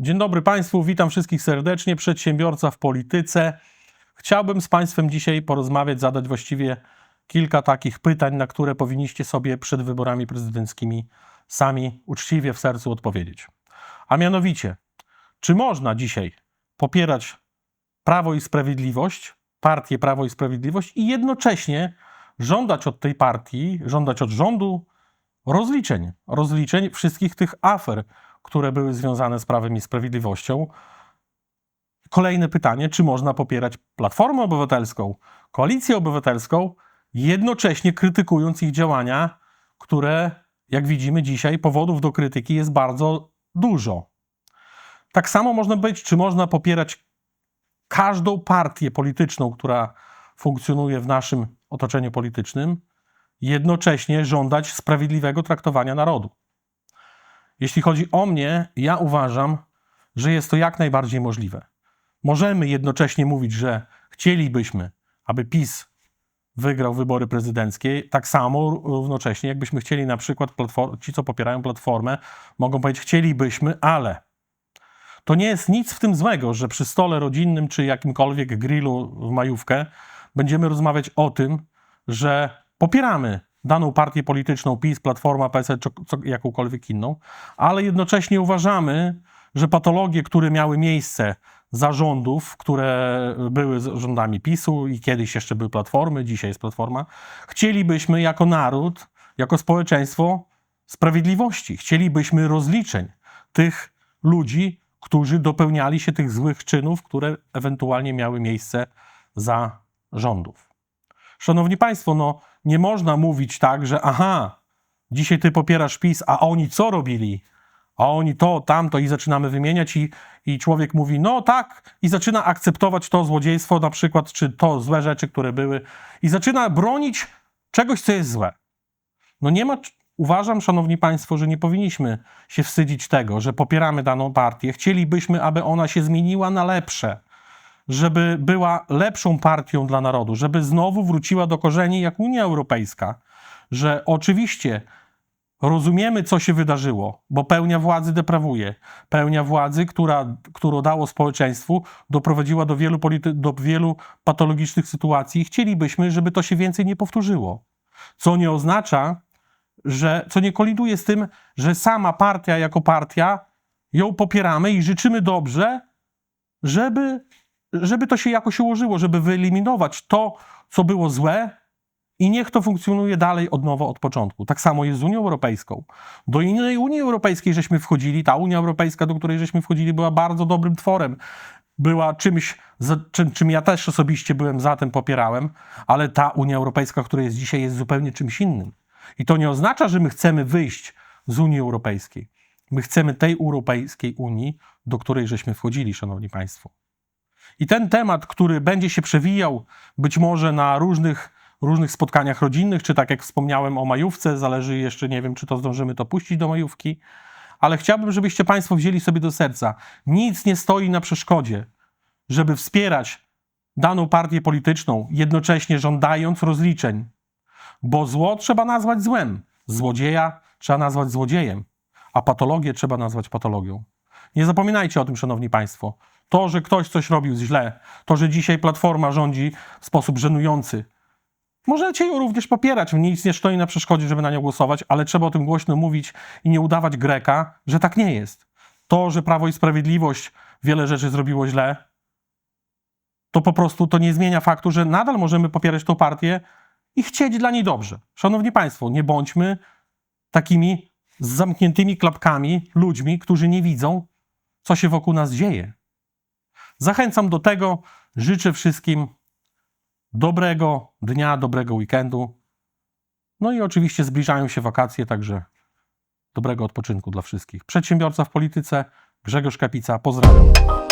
Dzień dobry Państwu, witam wszystkich serdecznie. Przedsiębiorca w polityce. Chciałbym z Państwem dzisiaj porozmawiać, zadać właściwie kilka takich pytań, na które powinniście sobie przed wyborami prezydenckimi sami uczciwie w sercu odpowiedzieć. A mianowicie, czy można dzisiaj popierać Prawo i Sprawiedliwość, partię Prawo i Sprawiedliwość i jednocześnie żądać od tej partii, żądać od rządu rozliczeń, rozliczeń wszystkich tych afer, które były związane z Prawem i Sprawiedliwością. Kolejne pytanie, czy można popierać Platformę Obywatelską, Koalicję Obywatelską, jednocześnie krytykując ich działania, które, jak widzimy dzisiaj, powodów do krytyki jest bardzo dużo. Tak samo można powiedzieć, czy można popierać każdą partię polityczną, która funkcjonuje w naszym otoczeniu politycznym, jednocześnie żądać sprawiedliwego traktowania narodu. Jeśli chodzi o mnie, ja uważam, że jest to jak najbardziej możliwe. Możemy jednocześnie mówić, że chcielibyśmy, aby PiS wygrał wybory prezydenckie, tak samo równocześnie, jakbyśmy chcieli na przykład, ci co popierają Platformę, mogą powiedzieć, chcielibyśmy, ale. To nie jest nic w tym złego, że przy stole rodzinnym czy jakimkolwiek grillu w majówkę będziemy rozmawiać o tym, że popieramy daną partię polityczną, PiS, Platforma, PSL, jakąkolwiek inną, ale jednocześnie uważamy, że patologie, które miały miejsce zarządów, które były rządami PiSu i kiedyś jeszcze były Platformy, dzisiaj jest Platforma, chcielibyśmy jako naród, jako społeczeństwo sprawiedliwości. Chcielibyśmy rozliczeń tych ludzi, którzy dopełniali się tych złych czynów, które ewentualnie miały miejsce za rządów. Szanowni Państwo, no nie można mówić tak, że aha, dzisiaj ty popierasz PiS, a oni co robili? A oni to, tamto i zaczynamy wymieniać i, i człowiek mówi, no tak, i zaczyna akceptować to złodziejstwo na przykład, czy to złe rzeczy, które były i zaczyna bronić czegoś, co jest złe. No nie ma, uważam, szanowni państwo, że nie powinniśmy się wstydzić tego, że popieramy daną partię. Chcielibyśmy, aby ona się zmieniła na lepsze, żeby była lepszą partią dla narodu, żeby znowu wróciła do korzeni jak Unia Europejska, że oczywiście rozumiemy, co się wydarzyło, bo pełnia władzy deprawuje. Pełnia władzy, która, którą dało społeczeństwu, doprowadziła do wielu, do wielu patologicznych sytuacji i chcielibyśmy, żeby to się więcej nie powtórzyło. Co nie oznacza, że, co nie koliduje z tym, że sama partia jako partia ją popieramy i życzymy dobrze, żeby, żeby to się jakoś ułożyło, żeby wyeliminować to, co było złe i niech to funkcjonuje dalej od nowa, od początku. Tak samo jest z Unią Europejską. Do innej Unii Europejskiej żeśmy wchodzili, ta Unia Europejska, do której żeśmy wchodzili, była bardzo dobrym tworem. Była czymś, czym, czym ja też osobiście byłem za tym, popierałem, ale ta Unia Europejska, która jest dzisiaj, jest zupełnie czymś innym. I to nie oznacza, że my chcemy wyjść z Unii Europejskiej. My chcemy tej Europejskiej Unii, do której żeśmy wchodzili, szanowni państwo. I ten temat, który będzie się przewijał być może na różnych, różnych spotkaniach rodzinnych, czy tak jak wspomniałem o majówce, zależy jeszcze, nie wiem, czy to zdążymy to puścić do majówki, ale chciałbym, żebyście Państwo wzięli sobie do serca. Nic nie stoi na przeszkodzie, żeby wspierać daną partię polityczną, jednocześnie żądając rozliczeń. Bo zło trzeba nazwać złem, złodzieja trzeba nazwać złodziejem, a patologię trzeba nazwać patologią. Nie zapominajcie o tym, szanowni państwo. To, że ktoś coś robił źle, to, że dzisiaj Platforma rządzi w sposób żenujący, możecie ją również popierać. Nic nie stoi na przeszkodzie, żeby na nią głosować, ale trzeba o tym głośno mówić i nie udawać Greka, że tak nie jest. To, że Prawo i Sprawiedliwość wiele rzeczy zrobiło źle, to po prostu to nie zmienia faktu, że nadal możemy popierać tą partię i chcieć dla niej dobrze. Szanowni Państwo, nie bądźmy takimi z zamkniętymi klapkami ludźmi, którzy nie widzą, co się wokół nas dzieje. Zachęcam do tego, życzę wszystkim dobrego dnia, dobrego weekendu. No i oczywiście zbliżają się wakacje, także dobrego odpoczynku dla wszystkich. Przedsiębiorca w polityce, Grzegorz Kapica, pozdrawiam.